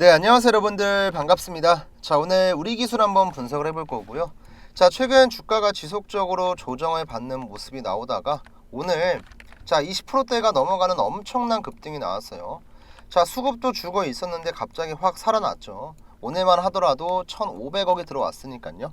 네, 안녕하세요 여러분들 반갑습니다. 자, 오늘 우리 기술 한번 분석을 해볼 거고요. 자, 최근 주가가 지속적으로 조정을 받는 모습이 나오다가 오늘 자, 20%대가 넘어가는 엄청난 급등이 나왔어요. 자, 수급도 죽어 있었는데 갑자기 확 살아났죠. 오늘만 하더라도 1,500억이 들어왔으니까요.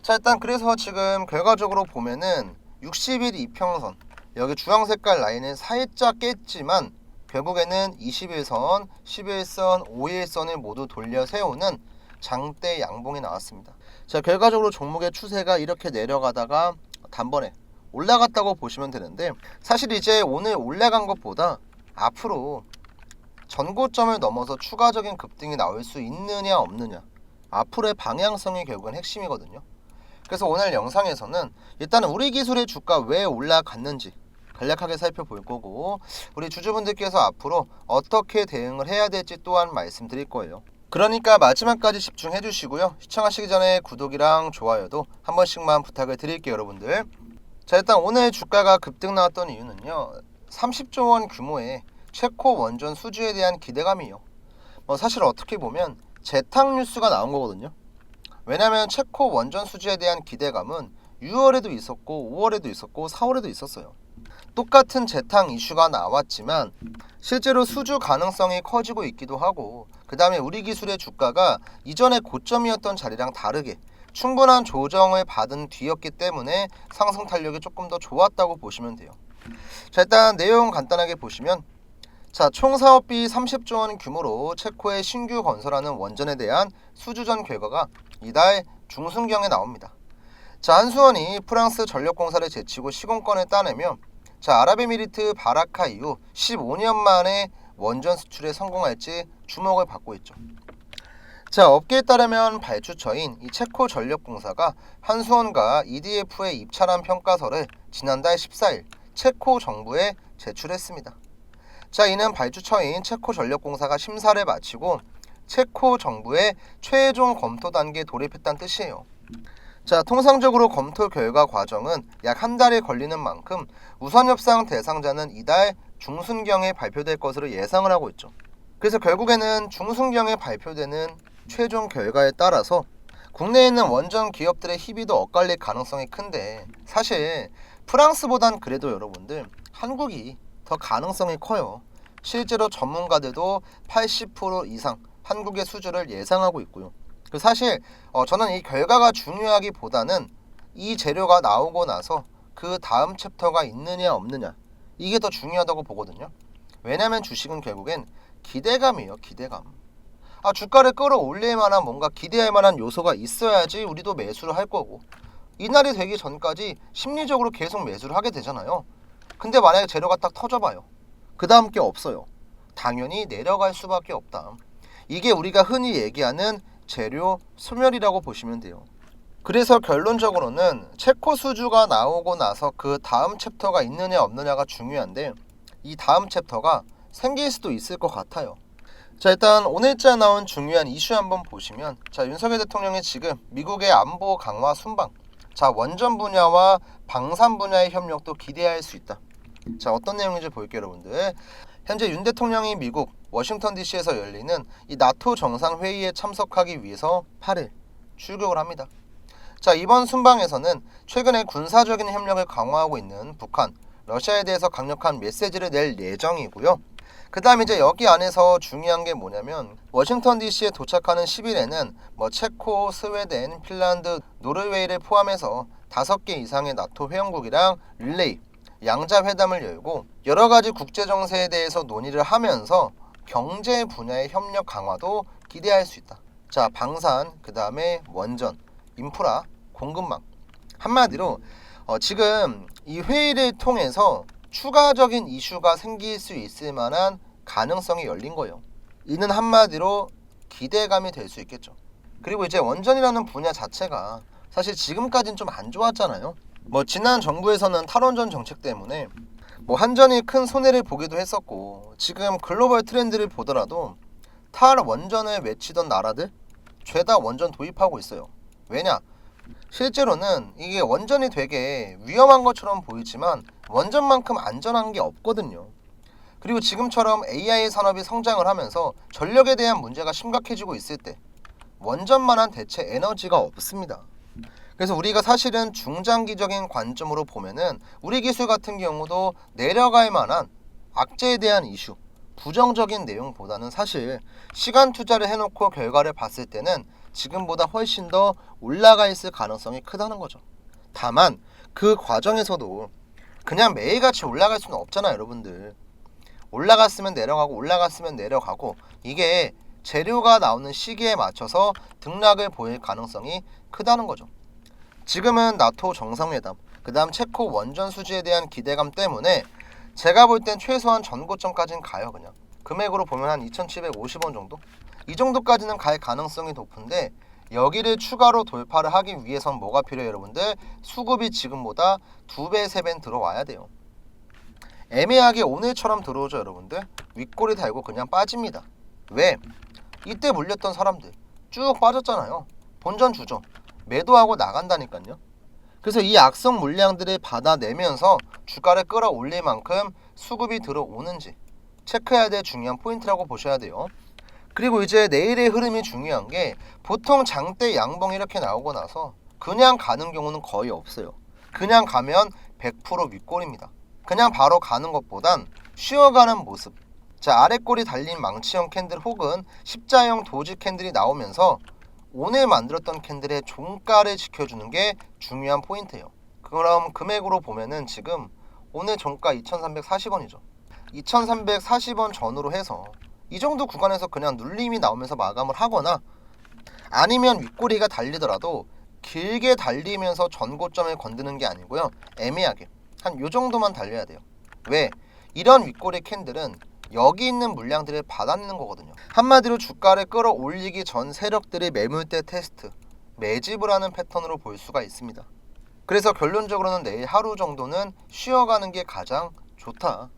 자, 일단 그래서 지금 결과적으로 보면은 60일 이평선 여기 주황 색깔 라인은 살짝 깼지만 결국에는 21선, 11선, 5일선을 모두 돌려 세우는 장대 양봉이 나왔습니다. 자, 결과적으로 종목의 추세가 이렇게 내려가다가 단번에 올라갔다고 보시면 되는데 사실 이제 오늘 올라간 것보다 앞으로 전고점을 넘어서 추가적인 급등이 나올 수 있느냐 없느냐 앞으로의 방향성이 결국은 핵심이거든요. 그래서 오늘 영상에서는 일단은 우리 기술의 주가 왜 올라갔는지 간략하게 살펴볼 거고 우리 주주분들께서 앞으로 어떻게 대응을 해야 될지 또한 말씀드릴 거예요. 그러니까 마지막까지 집중해 주시고요. 시청하시기 전에 구독이랑 좋아요도 한 번씩만 부탁을 드릴게요, 여러분들. 자, 일단 오늘 주가가 급등 나왔던 이유는요. 30조 원 규모의 체코 원전 수주에 대한 기대감이요. 뭐 사실 어떻게 보면 재탕 뉴스가 나온 거거든요. 왜냐하면 체코 원전 수주에 대한 기대감은 6월에도 있었고 5월에도 있었고 4월에도 있었어요. 똑같은 재탕 이슈가 나왔지만 실제로 수주 가능성이 커지고 있기도 하고 그 다음에 우리 기술의 주가가 이전의 고점이었던 자리랑 다르게 충분한 조정을 받은 뒤였기 때문에 상승 탄력이 조금 더 좋았다고 보시면 돼요. 자 일단 내용 간단하게 보시면 자, 총 사업비 30조 원 규모로 체코의 신규 건설하는 원전에 대한 수주전 결과가 이달 중순경에 나옵니다. 자, 한수원이 프랑스 전력공사를 제치고 시공권을 따내며 자, 아랍에미리트 바라카 이후 15년 만에 원전 수출에 성공할지 주목을 받고 있죠. 자, 업계에 따르면 발주처인 이 체코 전력공사가 한수원과 EDF의 입찰한 평가서를 지난달 14일 체코 정부에 제출했습니다. 자, 이는 발주처인 체코 전력공사가 심사를 마치고 체코 정부의 최종 검토 단계에 돌입했다는 뜻이에요. 자, 통상적으로 검토 결과 과정은 약 한 달이 걸리는 만큼 우선 협상 대상자는 이달 중순경에 발표될 것으로 예상을 하고 있죠. 그래서 결국에는 중순경에 발표되는 최종 결과에 따라서 국내에 있는 원전 기업들의 희비도 엇갈릴 가능성이 큰데 사실 프랑스보단 그래도 여러분들 한국이 더 가능성이 커요. 실제로 전문가들도 80% 이상 한국의 수주를 예상하고 있고요. 그 사실 어, 저는 이 결과가 중요하기보다는 이 재료가 나오고 나서 그 다음 챕터가 있느냐 없느냐 이게 더 중요하다고 보거든요. 왜냐하면 주식은 결국엔 기대감이에요. 기대감. 아 주가를 끌어올릴 만한 뭔가 기대할 만한 요소가 있어야지 우리도 매수를 할 거고 이날이 되기 전까지 심리적으로 계속 매수를 하게 되잖아요. 근데 만약에 재료가 딱 터져봐요. 그 다음 게 없어요. 당연히 내려갈 수밖에 없다. 이게 우리가 흔히 얘기하는 재료 소멸이라고 보시면 돼요. 그래서 결론적으로는 체코 수주가 나오고 나서 그 다음 챕터가 있느냐 없느냐가 중요한데 이 다음 챕터가 생길 수도 있을 것 같아요. 자 일단 오늘자 나온 중요한 이슈 한번 보시면 자 윤석열 대통령이 지금 미국의 안보 강화 순방 자 원전 분야와 방산 분야의 협력도 기대할 수 있다. 자 어떤 내용인지 볼게요 여러분들. 현재 윤 대통령이 미국 워싱턴 DC에서 열리는 이 나토 정상 회의에 참석하기 위해서 8일 출국을 합니다. 자 이번 순방에서는 최근에 군사적인 협력을 강화하고 있는 북한, 러시아에 대해서 강력한 메시지를 낼 예정이고요. 그 다음 이제 여기 안에서 중요한 게 뭐냐면 워싱턴 DC에 도착하는 10일에는 뭐 체코, 스웨덴, 핀란드, 노르웨이를 포함해서 다섯 개 이상의 나토 회원국이랑 릴레이 양자 회담을 열고 여러 가지 국제 정세에 대해서 논의를 하면서 경제 분야의 협력 강화도 기대할 수 있다. 자, 방산, 그 다음에 원전, 인프라, 공급망. 한마디로 어, 지금 이 회의를 통해서 추가적인 이슈가 생길 수 있을 만한 가능성이 열린 거예요. 이는 한마디로 기대감이 될 수 있겠죠. 그리고 이제 원전이라는 분야 자체가 사실 지금까지는 좀 안 좋았잖아요. 뭐 지난 정부에서는 탈원전 정책 때문에 뭐 한전이 큰 손해를 보기도 했었고 지금 글로벌 트렌드를 보더라도 탈원전을 외치던 나라들 죄다 원전 도입하고 있어요. 왜냐? 실제로는 이게 원전이 되게 위험한 것처럼 보이지만 원전만큼 안전한 게 없거든요. 그리고 지금처럼 AI 산업이 성장을 하면서 전력에 대한 문제가 심각해지고 있을 때 원전만한 대체 에너지가 없습니다. 그래서 우리가 사실은 중장기적인 관점으로 보면은 우리 기술 같은 경우도 내려갈 만한 악재에 대한 이슈, 부정적인 내용보다는 사실 시간 투자를 해놓고 결과를 봤을 때는 지금보다 훨씬 더 올라가 있을 가능성이 크다는 거죠. 다만 그 과정에서도 그냥 매일같이 올라갈 수는 없잖아요, 여러분들. 올라갔으면 내려가고 올라갔으면 내려가고 이게 재료가 나오는 시기에 맞춰서 등락을 보일 가능성이 크다는 거죠. 지금은 나토 정상회담, 그 다음 체코 원전 수지에 대한 기대감 때문에 제가 볼 땐 최소한 전고점까지는 가요 그냥. 금액으로 보면 한 2,750원 정도? 이 정도까지는 갈 가능성이 높은데 여기를 추가로 돌파를 하기 위해선 뭐가 필요해요 여러분들? 수급이 지금보다 두 배, 세 배는 들어와야 돼요. 애매하게 오늘처럼 들어오죠 여러분들? 윗골이 달고 그냥 빠집니다. 왜? 이때 물렸던 사람들 쭉 빠졌잖아요. 본전 주죠 매도하고 나간다니까요 그래서 이 악성 물량들을 받아내면서 주가를 끌어올릴 만큼 수급이 들어오는지 체크해야 될 중요한 포인트라고 보셔야 돼요. 그리고 이제 내일의 흐름이 중요한 게 보통 장대 양봉 이렇게 나오고 나서 그냥 가는 경우는 거의 없어요. 그냥 가면 100% 윗골입니다. 그냥 바로 가는 것보단 쉬어가는 모습. 자, 아랫골이 달린 망치형 캔들 혹은 십자형 도지 캔들이 나오면서 오늘 만들었던 캔들의 종가를 지켜주는 게 중요한 포인트예요. 그럼 금액으로 보면은 지금 오늘 종가 2,340원이죠. 2,340원 전후로 해서 이 정도 구간에서 그냥 눌림이 나오면서 마감을 하거나 아니면 윗꼬리가 달리더라도 길게 달리면서 전고점을 건드는 게 아니고요. 애매하게 한 요 정도만 달려야 돼요. 왜? 이런 윗꼬리 캔들은 여기 있는 물량들을 받아내는 거거든요. 한마디로 주가를 끌어올리기 전 세력들의 매물대 테스트, 매집을 하는 패턴으로 볼 수가 있습니다. 그래서 결론적으로는 내일 하루 정도는 쉬어가는 게 가장 좋다.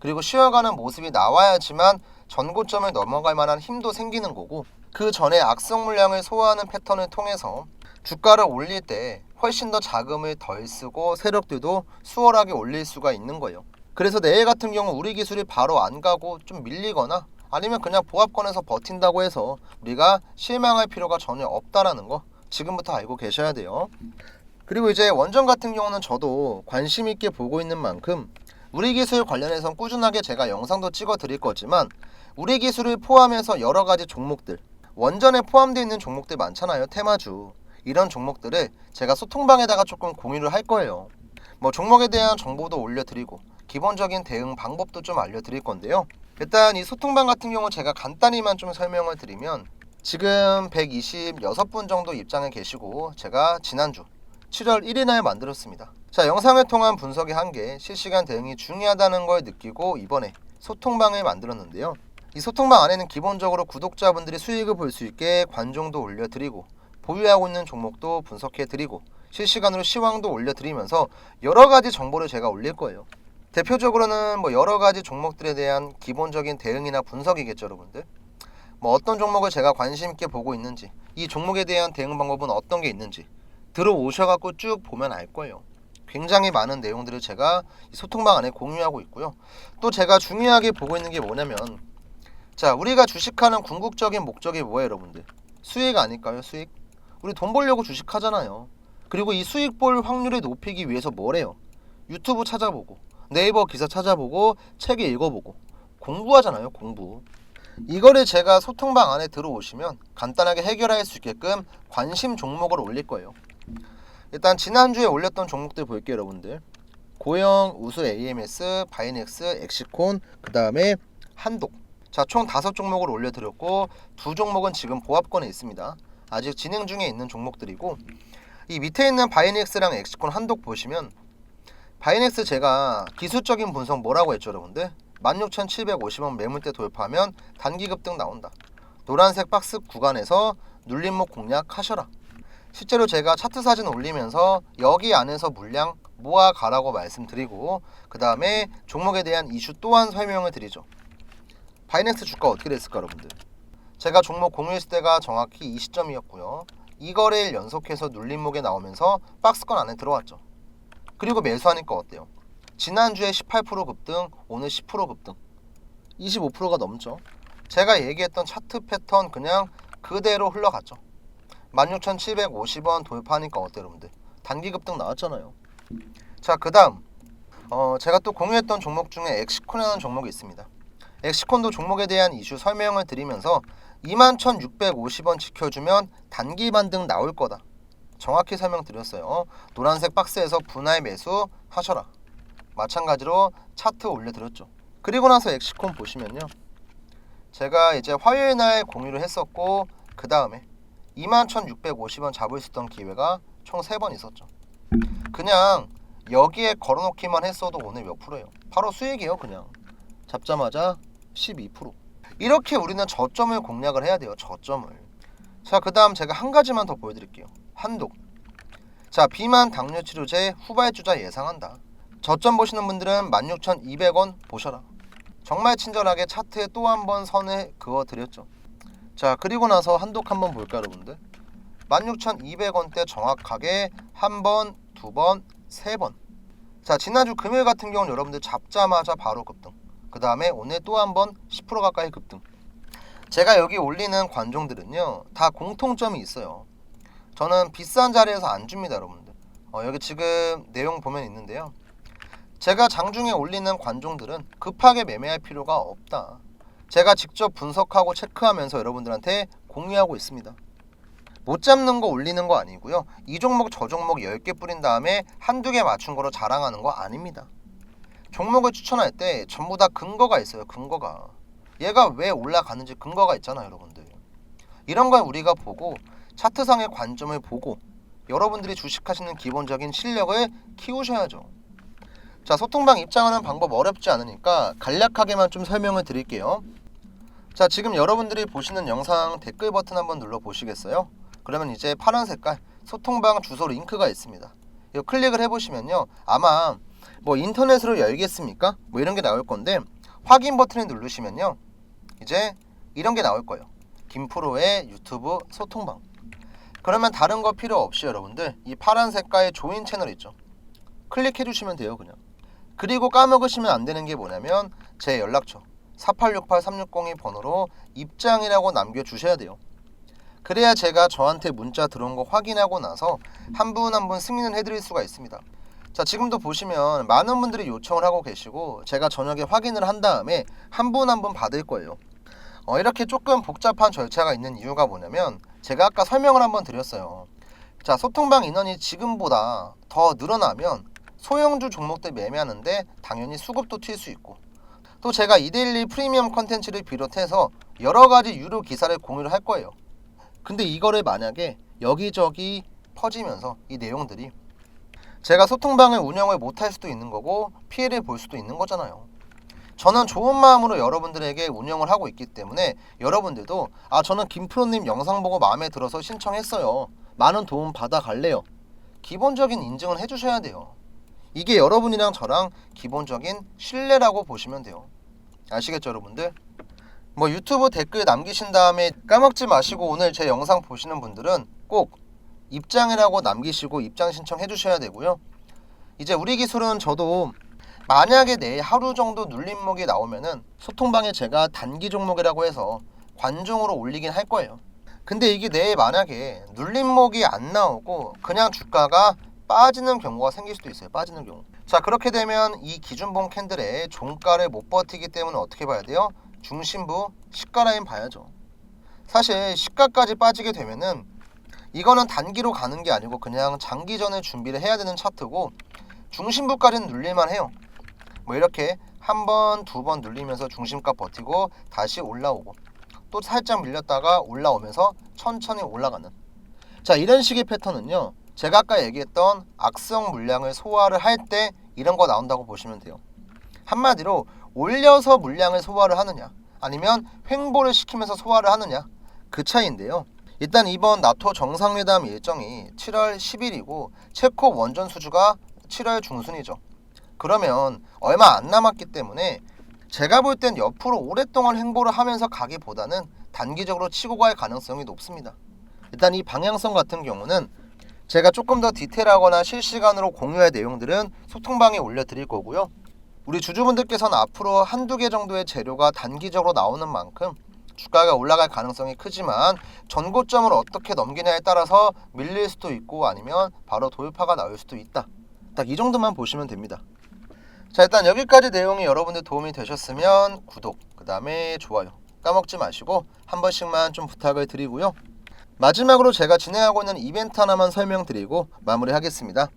그리고 쉬어가는 모습이 나와야지만 전고점을 넘어갈 만한 힘도 생기는 거고 그 전에 악성 물량을 소화하는 패턴을 통해서 주가를 올릴 때 훨씬 더 자금을 덜 쓰고 세력들도 수월하게 올릴 수가 있는 거예요. 그래서 내일 같은 경우 우리 기술이 바로 안 가고 좀 밀리거나 아니면 그냥 보합권에서 버틴다고 해서 우리가 실망할 필요가 전혀 없다라는 거 지금부터 알고 계셔야 돼요. 그리고 이제 원전 같은 경우는 저도 관심 있게 보고 있는 만큼 우리 기술 관련해서 꾸준하게 제가 영상도 찍어 드릴 거지만 우리 기술을 포함해서 여러 가지 종목들 원전에 포함되어 있는 종목들 많잖아요 테마주 이런 종목들을 제가 소통방에다가 조금 공유를 할 거예요 뭐 종목에 대한 정보도 올려드리고 기본적인 대응 방법도 좀 알려드릴 건데요 일단 이 소통방 같은 경우 제가 간단히만 좀 설명을 드리면 지금 126분 정도 입장에 계시고 제가 지난주 7월 1일 날 만들었습니다. 자, 영상을 통한 분석의 한계, 실시간 대응이 중요하다는 걸 느끼고 이번에 소통방을 만들었는데요. 이 소통방 안에는 기본적으로 구독자분들이 수익을 볼 수 있게 관종도 올려드리고 보유하고 있는 종목도 분석해드리고 실시간으로 시황도 올려드리면서 여러 가지 정보를 제가 올릴 거예요. 대표적으로는 뭐 여러 가지 종목들에 대한 기본적인 대응이나 분석이겠죠, 여러분들. 뭐 어떤 종목을 제가 관심 있게 보고 있는지, 이 종목에 대한 대응 방법은 어떤 게 있는지, 들어오셔 갖고 쭉 보면 알 거예요. 굉장히 많은 내용들을 제가 소통방 안에 공유하고 있고요. 또 제가 중요하게 보고 있는 게 뭐냐면 자 우리가 주식하는 궁극적인 목적이 뭐예요 여러분들? 수익 아닐까요 수익? 우리 돈 벌려고 주식하잖아요. 그리고 이 수익 볼 확률을 높이기 위해서 뭐래요? 유튜브 찾아보고 네이버 기사 찾아보고 책 읽어보고 공부하잖아요 공부. 이거를 제가 소통방 안에 들어오시면 간단하게 해결할 수 있게끔 관심 종목을 올릴 거예요. 일단 지난주에 올렸던 종목들 볼게요 여러분들 고영, 우수 AMS, 바이넥스, 엑시콘 그 다음에 한독 자 총 다섯 종목을 올려드렸고 두 종목은 지금 보합권에 있습니다 아직 진행 중에 있는 종목들이고 이 밑에 있는 바이넥스랑 엑시콘 한독 보시면 바이넥스 제가 기술적인 분석 뭐라고 했죠 여러분들 16,750원 매물대 돌파하면 단기 급등 나온다 노란색 박스 구간에서 눌림목 공략하셔라 실제로 제가 차트 사진 올리면서 여기 안에서 물량 모아 가라고 말씀드리고 그 다음에 종목에 대한 이슈 또한 설명을 드리죠. 바이낸스 주가 어떻게 됐을까 여러분들? 제가 종목 공유했을 때가 정확히 이 시점이었고요. 이 거래일 연속해서 눌림목에 나오면서 박스권 안에 들어왔죠. 그리고 매수하니까 어때요? 지난주에 18% 급등, 오늘 10% 급등. 25%가 넘죠. 제가 얘기했던 차트 패턴 그냥 그대로 흘러갔죠. 16,750원 돌파하니까 어때 여러분들? 단기 급등 나왔잖아요. 자, 그다음 어, 제가 또 공유했던 종목 중에 엑시콘이라는 종목이 있습니다. 엑시콘도 종목에 대한 이슈 설명을 드리면서 21,650원 지켜주면 단기 반등 나올 거다. 정확히 설명드렸어요. 노란색 박스에서 분할 매수 하셔라. 마찬가지로 차트 올려드렸죠. 그리고 나서 엑시콘 보시면요. 제가 이제 화요일 날 공유를 했었고 그 다음에 21,650원 잡을 수 있던 기회가 총 3번 있었죠. 그냥 여기에 걸어놓기만 했어도 오늘 몇 프로예요? 바로 수익이에요 그냥. 잡자마자 12%. 이렇게 우리는 저점을 공략을 해야 돼요. 저점을. 자, 그 다음 제가 한 가지만 더 보여드릴게요. 한독. 자, 비만 당뇨 치료제 후발주자 예상한다. 저점 보시는 분들은 16,200원 보셔라. 정말 친절하게 차트에 또 한 번 선을 그어 드렸죠. 자, 그리고 나서 한독 한번 볼까 여러분들? 16,200원대 정확하게 한 번, 두 번, 세 번. 자, 지난주 금요일 같은 경우는 여러분들 잡자마자 바로 급등. 그 다음에 오늘 또 한 번 10% 가까이 급등. 제가 여기 올리는 관종들은요, 다 공통점이 있어요. 저는 비싼 자리에서 안 줍니다, 여러분들. 어, 여기 지금 내용 보면 있는데요. 제가 장중에 올리는 관종들은 급하게 매매할 필요가 없다. 제가 직접 분석하고 체크하면서 여러분들한테 공유하고 있습니다. 못 잡는 거 올리는 거 아니고요. 이 종목 저 종목 10개 뿌린 다음에 한두 개 맞춘 거로 자랑하는 거 아닙니다. 종목을 추천할 때 전부 다 근거가 있어요. 근거가. 얘가 왜 올라가는지 근거가 있잖아요, 여러분들. 이런 걸 우리가 보고 차트상의 관점을 보고 여러분들이 주식하시는 기본적인 실력을 키우셔야죠. 자, 소통방 입장하는 방법 어렵지 않으니까 간략하게만 좀 설명을 드릴게요. 자, 지금 여러분들이 보시는 영상 댓글 버튼 한번 눌러 보시겠어요? 그러면 이제 파란 색깔 소통방 주소 링크가 있습니다. 이거 클릭을 해보시면요. 아마 뭐 인터넷으로 열겠습니까? 뭐 이런 게 나올 건데 확인 버튼을 누르시면요. 이제 이런 게 나올 거예요. 김프로의 유튜브 소통방. 그러면 다른 거 필요 없이 여러분들 이 파란 색깔의 조인 채널 있죠. 클릭해 주시면 돼요, 그냥. 그리고 까먹으시면 안 되는 게 뭐냐면 제 연락처 4868360이 번호로 입장이라고 남겨 주셔야 돼요. 그래야 제가 저한테 문자 들어온 거 확인하고 나서 한 분 한 분 승인을 해드릴 수가 있습니다. 자 지금도 보시면 많은 분들이 요청을 하고 계시고 제가 저녁에 확인을 한 다음에 한 분 한 분 받을 거예요. 어, 이렇게 조금 복잡한 절차가 있는 이유가 뭐냐면 제가 아까 설명을 한번 드렸어요. 자 소통방 인원이 지금보다 더 늘어나면 소형주 종목들 매매하는데 당연히 수급도 튈 수 있고 또 제가 이데일리 프리미엄 컨텐츠를 비롯해서 여러 가지 유료 기사를 공유를 할 거예요. 근데 이거를 만약에 여기저기 퍼지면서 이 내용들이 제가 소통방을 운영을 못할 수도 있는 거고 피해를 볼 수도 있는 거잖아요. 저는 좋은 마음으로 여러분들에게 운영을 하고 있기 때문에 여러분들도 아 저는 김프로님 영상 보고 마음에 들어서 신청했어요. 많은 도움 받아 갈래요. 기본적인 인증을 해주셔야 돼요. 이게 여러분이랑 저랑 기본적인 신뢰라고 보시면 돼요. 아시겠죠, 여러분들? 뭐 유튜브 댓글 남기신 다음에 까먹지 마시고 오늘 제 영상 보시는 분들은 꼭 입장이라고 남기시고 입장 신청해 주셔야 되고요. 이제 우리 기술은 저도 만약에 내일 하루 정도 눌림목이 나오면은 소통방에 제가 단기 종목이라고 해서 관중으로 올리긴 할 거예요. 근데 이게 내일 만약에 눌림목이 안 나오고 그냥 주가가 빠지는 경우가 생길 수도 있어요. 빠지는 경우. 자 그렇게 되면 이 기준봉 캔들의 종가를 못 버티기 때문에 어떻게 봐야 돼요? 중심부 시가 라인 봐야죠. 사실 시가까지 빠지게 되면은 이거는 단기로 가는 게 아니고 그냥 장기전에 준비를 해야 되는 차트고 중심부까지는 눌릴만 해요. 뭐 이렇게 한 번, 두 번 눌리면서 중심가 버티고 다시 올라오고 또 살짝 밀렸다가 올라오면서 천천히 올라가는. 자 이런 식의 패턴은요 제가 아까 얘기했던 악성 물량을 소화를 할 때 이런 거 나온다고 보시면 돼요. 한마디로 올려서 물량을 소화를 하느냐 아니면 횡보를 시키면서 소화를 하느냐 그 차이인데요. 일단 이번 나토 정상회담 일정이 7월 10일이고 체코 원전 수주가 7월 중순이죠 그러면 얼마 안 남았기 때문에 제가 볼 땐 옆으로 오랫동안 행보를 하면서 가기보다는 단기적으로 치고 갈 가능성이 높습니다. 일단 이 방향성 같은 경우는 제가 조금 더 디테일하거나 실시간으로 공유할 내용들은 소통방에 올려드릴 거고요. 우리 주주분들께서는 앞으로 한두 개 정도의 재료가 단기적으로 나오는 만큼 주가가 올라갈 가능성이 크지만 전고점을 어떻게 넘기냐에 따라서 밀릴 수도 있고 아니면 바로 돌파가 나올 수도 있다. 딱 이 정도만 보시면 됩니다. 자 일단 여기까지 내용이 여러분들 도움이 되셨으면 구독 그 다음에 좋아요 까먹지 마시고 한 번씩만 좀 부탁을 드리고요. 마지막으로 제가 진행하고 있는 이벤트 하나만 설명드리고 마무리하겠습니다.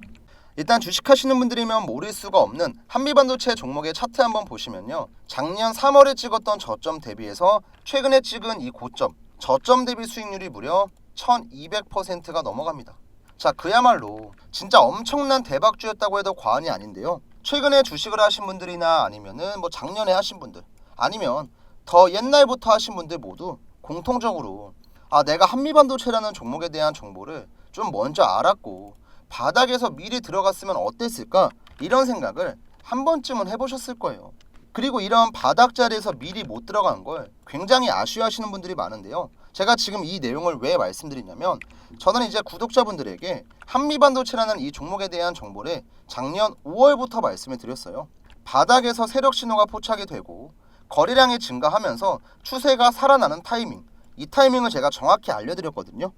일단 주식하시는 분들이면 모를 수가 없는 한미반도체 종목의 차트 한번 보시면요. 작년 3월에 찍었던 저점 대비해서 최근에 찍은 이 고점, 저점 대비 수익률이 무려 1200%가 넘어갑니다. 자, 그야말로 진짜 엄청난 대박주였다고 해도 과언이 아닌데요. 최근에 주식을 하신 분들이나 아니면은 뭐 작년에 하신 분들, 아니면 더 옛날부터 하신 분들 모두 공통적으로 아, 내가 한미반도체라는 종목에 대한 정보를 좀 먼저 알았고 바닥에서 미리 들어갔으면 어땠을까? 이런 생각을 한 번쯤은 해보셨을 거예요. 그리고 이런 바닥 자리에서 미리 못 들어간 걸 굉장히 아쉬워하시는 분들이 많은데요. 제가 지금 이 내용을 왜 말씀드리냐면 저는 이제 구독자분들에게 한미반도체라는 이 종목에 대한 정보를 작년 5월부터 말씀을 드렸어요. 바닥에서 세력 신호가 포착이 되고 거래량이 증가하면서 추세가 살아나는 타이밍, 이 타이밍을 제가 정확히 알려드렸거든요.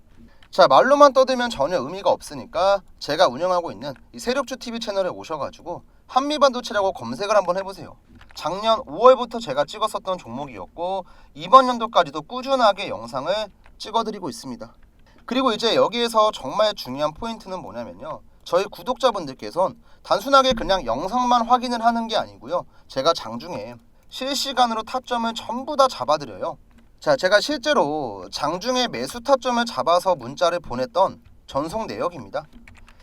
자 말로만 떠들면 전혀 의미가 없으니까 제가 운영하고 있는 이 세력주 TV 채널에 오셔가지고 한미반도체라고 검색을 한번 해보세요. 작년 5월부터 제가 찍었었던 종목이었고 이번 연도까지도 꾸준하게 영상을 찍어드리고 있습니다. 그리고 이제 여기에서 정말 중요한 포인트는 뭐냐면요. 저희 구독자분들께선 단순하게 그냥 영상만 확인을 하는 게 아니고요. 제가 장중에 실시간으로 타점을 전부 다 잡아드려요. 자, 제가 실제로 장중에 매수 타점을 잡아서 문자를 보냈던 전송 내역입니다.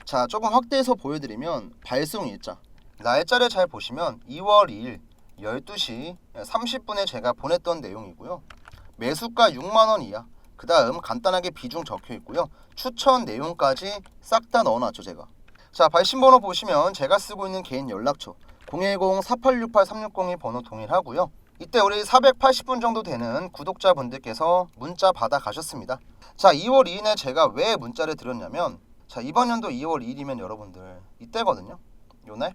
자, 조금 확대해서 보여드리면 발송 일자. 날짜를 잘 보시면 2월 2일 12시 30분에 제가 보냈던 내용이고요. 매수가 6만 원 이하. 그 다음 간단하게 비중 적혀 있고요. 추천 내용까지 싹 다 넣어놨죠, 제가. 자, 발신번호 보시면 제가 쓰고 있는 개인 연락처 010-4868-360이 번호 동일하고요. 이때 우리 480분 정도 되는 구독자분들께서 문자 받아 가셨습니다. 자, 2월 2일에 제가 왜 문자를 드렸냐면 자, 이번 연도 2월 2일이면 여러분들 이때거든요. 요날.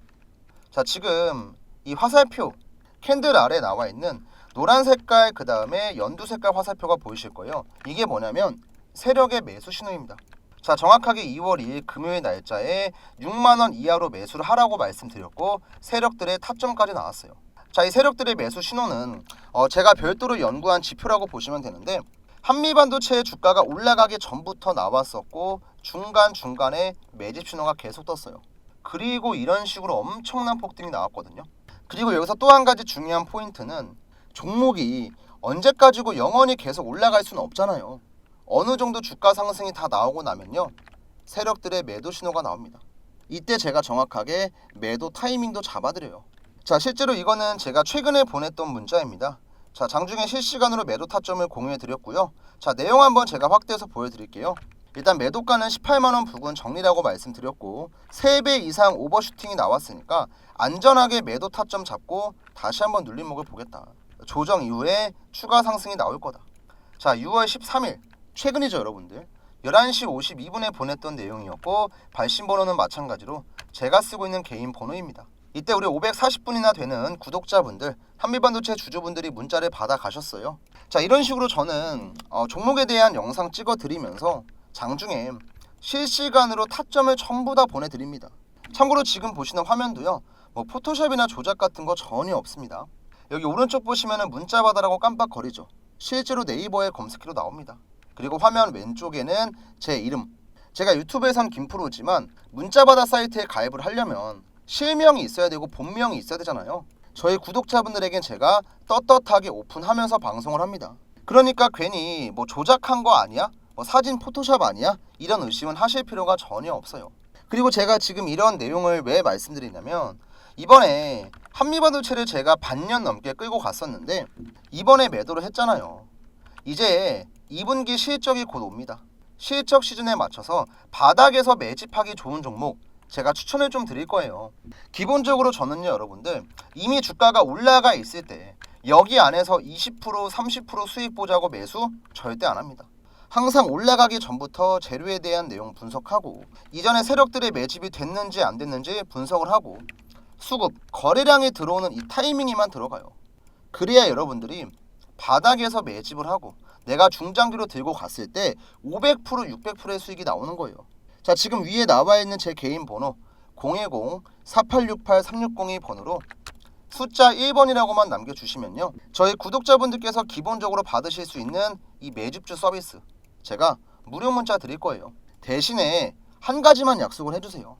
자, 지금 이 화살표 캔들 아래 나와 있는 노란 색깔 그 다음에 연두 색깔 화살표가 보이실 거예요. 이게 뭐냐면 세력의 매수 신호입니다. 자 정확하게 2월 2일 금요일 날짜에 6만 원 이하로 매수를 하라고 말씀드렸고 세력들의 타점까지 나왔어요. 자 이 세력들의 매수 신호는 어, 제가 별도로 연구한 지표라고 보시면 되는데 한미 반도체의 주가가 올라가기 전부터 나왔었고 중간 중간에 매집 신호가 계속 떴어요. 그리고 이런 식으로 엄청난 폭등이 나왔거든요. 그리고 여기서 또 한 가지 중요한 포인트는 종목이 언제까지고 영원히 계속 올라갈 수는 없잖아요. 어느 정도 주가 상승이 다 나오고 나면요. 세력들의 매도 신호가 나옵니다. 이때 제가 정확하게 매도 타이밍도 잡아드려요. 자, 실제로 이거는 제가 최근에 보냈던 문자입니다. 자, 장중에 실시간으로 매도 타점을 공유해 드렸고요. 자, 내용 한번 제가 확대해서 보여 드릴게요. 일단 매도가는 18만원 부근 정리라고 말씀드렸고 3배 이상 오버슈팅이 나왔으니까 안전하게 매도 타점 잡고 다시 한번 눌림목을 보겠다. 조정 이후에 추가 상승이 나올 거다. 자, 6월 13일 최근이죠, 여러분들. 11시 52분에 보냈던 내용이었고 발신 번호는 마찬가지로 제가 쓰고 있는 개인 번호입니다. 이때 우리 540분이나 되는 구독자분들, 한미반도체 주주분들이 문자를 받아 가셨어요. 자, 이런 식으로 저는 어, 종목에 대한 영상 찍어 드리면서 장중에 실시간으로 타점을 전부 다 보내드립니다. 참고로 지금 보시는 화면도요, 뭐 포토샵이나 조작 같은 거 전혀 없습니다. 여기 오른쪽 보시면은 문자 받아라고 깜빡거리죠. 실제로 네이버에 검색해도 나옵니다. 그리고 화면 왼쪽에는 제 이름. 제가 유튜브에선 김프로지만 문자 받아 사이트에 가입을 하려면 실명이 있어야 되고 본명이 있어야 되잖아요. 저희 구독자분들에겐 제가 떳떳하게 오픈하면서 방송을 합니다. 그러니까 괜히 뭐 조작한 거 아니야? 뭐 사진 포토샵 아니야? 이런 의심은 하실 필요가 전혀 없어요. 그리고 제가 지금 이런 내용을 왜 말씀드리냐면 이번에 한미반도체를 제가 반년 넘게 끌고 갔었는데 이번에 매도를 했잖아요. 이제 2분기 실적이 곧 옵니다. 실적 시즌에 맞춰서 바닥에서 매집하기 좋은 종목 제가 추천을 좀 드릴 거예요. 기본적으로 저는요, 여러분들 이미 주가가 올라가 있을 때 여기 안에서 20% 30% 수익 보자고 매수 절대 안 합니다. 항상 올라가기 전부터 재료에 대한 내용 분석하고 이전에 세력들의 매집이 됐는지 안 됐는지 분석을 하고 수급, 거래량이 들어오는 이 타이밍에만 들어가요. 그래야 여러분들이 바닥에서 매집을 하고 내가 중장기로 들고 갔을 때 500% 600%의 수익이 나오는 거예요. 자 지금 위에 나와 있는 제 개인 번호 010-4868-3602 번호로 숫자 1번이라고만 남겨주시면요. 저희 구독자분들께서 기본적으로 받으실 수 있는 이 매집주 서비스 제가 무료 문자 드릴 거예요. 대신에 한 가지만 약속을 해주세요.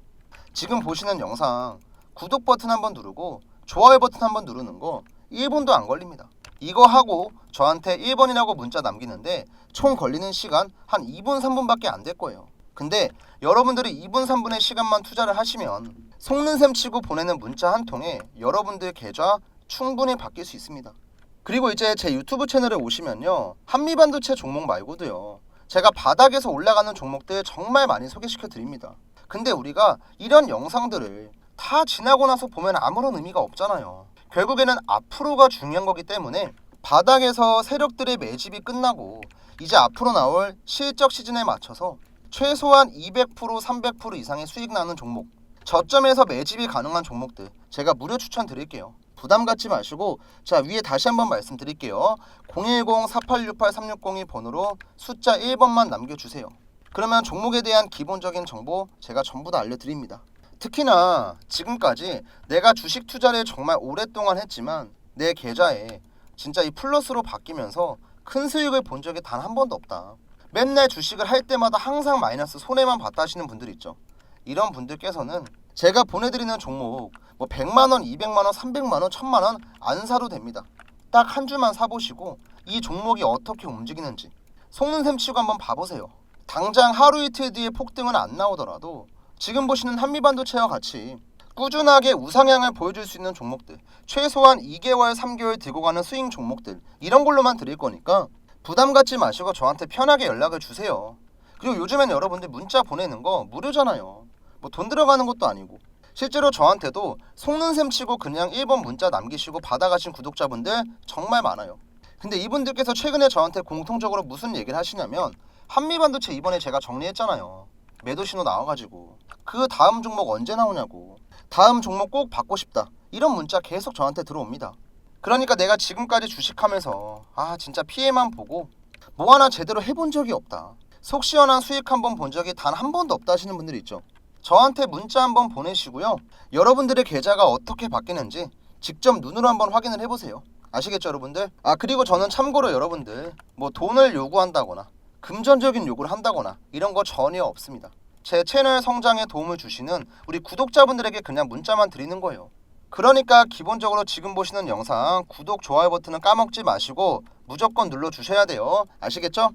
지금 보시는 영상 구독 버튼 한번 누르고 좋아요 버튼 한번 누르는 거 1분도 안 걸립니다. 이거 하고 저한테 1번이라고 문자 남기는데 총 걸리는 시간 한 2분 3분밖에 안 될 거예요. 근데 여러분들이 2분 3분의 시간만 투자를 하시면 속는 셈 치고 보내는 문자 한 통에 여러분들 계좌 충분히 바뀔 수 있습니다. 그리고 이제 제 유튜브 채널에 오시면요. 한미반도체 종목 말고도요. 제가 바닥에서 올라가는 종목들 정말 많이 소개시켜 드립니다. 근데 우리가 이런 영상들을 다 지나고 나서 보면 아무런 의미가 없잖아요. 결국에는 앞으로가 중요한 거기 때문에 바닥에서 세력들의 매집이 끝나고 이제 앞으로 나올 실적 시즌에 맞춰서 최소한 200% 300% 이상의 수익 나는 종목 저점에서 매집이 가능한 종목들 제가 무료 추천 드릴게요. 부담 갖지 마시고 자 위에 다시 한번 말씀드릴게요. 010-4868-3602 번호로 숫자 1번만 남겨주세요. 그러면 종목에 대한 기본적인 정보 제가 전부 다 알려드립니다. 특히나 지금까지 내가 주식 투자를 정말 오랫동안 했지만 내 계좌에 진짜 이 플러스로 바뀌면서 큰 수익을 본 적이 단 한 번도 없다. 맨날 주식을 할 때마다 항상 마이너스 손해만 봤다 하시는 분들 있죠. 이런 분들께서는 제가 보내드리는 종목 뭐 100만 원, 200만 원, 300만 원, 1000만 원 안 사도 됩니다. 딱 한 주만 사보시고 이 종목이 어떻게 움직이는지 속는 셈 치고 한번 봐보세요. 당장 하루 이틀 뒤에 폭등은 안 나오더라도 지금 보시는 한미반도체와 같이 꾸준하게 우상향을 보여줄 수 있는 종목들 최소한 2개월, 3개월 들고 가는 스윙 종목들 이런 걸로만 드릴 거니까 부담 갖지 마시고 저한테 편하게 연락을 주세요. 그리고 요즘엔 여러분들 문자 보내는 거 무료잖아요. 뭐 돈 들어가는 것도 아니고 실제로 저한테도 속는 셈 치고 그냥 1번 문자 남기시고 받아가신 구독자분들 정말 많아요. 근데 이분들께서 최근에 저한테 공통적으로 무슨 얘기를 하시냐면 한미반도체 이번에 제가 정리했잖아요. 매도 신호 나와가지고 그 다음 종목 언제 나오냐고 다음 종목 꼭 받고 싶다 이런 문자 계속 저한테 들어옵니다. 그러니까 내가 지금까지 주식하면서 아 진짜 피해만 보고 뭐 하나 제대로 해본 적이 없다. 속 시원한 수익 한 번 본 적이 단 한 번도 없다 하시는 분들 있죠. 저한테 문자 한번 보내시고요. 여러분들의 계좌가 어떻게 바뀌는지 직접 눈으로 한번 확인을 해보세요. 아시겠죠, 여러분들? 아 그리고 저는 참고로 여러분들 뭐 돈을 요구한다거나 금전적인 요구를 한다거나 이런 거 전혀 없습니다. 제 채널 성장에 도움을 주시는 우리 구독자분들에게 그냥 문자만 드리는 거예요. 그러니까 기본적으로 지금 보시는 영상 구독, 좋아요 버튼은 까먹지 마시고 무조건 눌러 주셔야 돼요. 아시겠죠?